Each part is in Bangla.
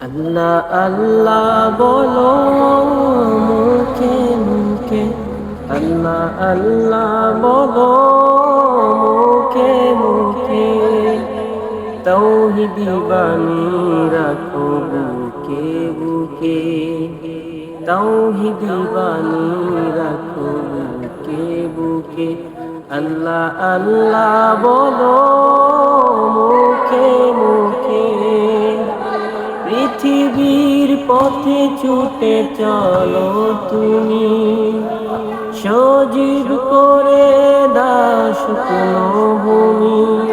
আল্লাহ আল্লাহ বলো মুখে মুখে। আল্লাহ আল্লাহ বলো মুখে মুখে। তৌহিদি বাণী রাখো বুকে বুকে। তৌহিদি বাণী রাখো বুকে বুকে। আল্লাহ আল্লাহ বলো পৃথিবীর পথে ছুটে চলো তুমি। সজীব করে দাস ভূমি।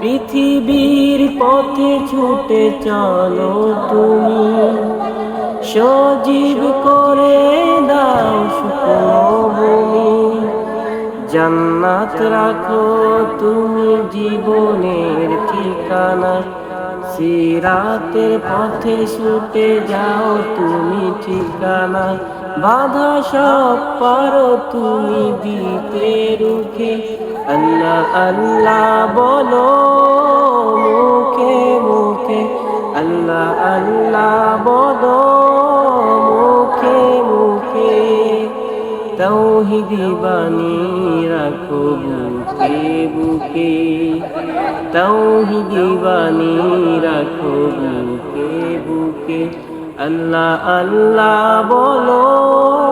পৃথিবীর পথে ছুটে চলো তুমি। সজীব করে দাও ভূমি। জান্নাত রাখো তুমি জীবনের ঠিকানা। সিরাতের পথে ছুটে যাও তুমি ঠিকানা। বাধা সব পারো তুমি দিতে রুখে। আল্লাহ আল্লাহ বলো মুখে মুখে। আল্লাহ আল্লাহ বলো তৌহিদি বাণী রাখো বুকে বুকে। তৌহিদি বাণী রাখো বুকে বুকে। আল্লাহ আল্লাহ বলো।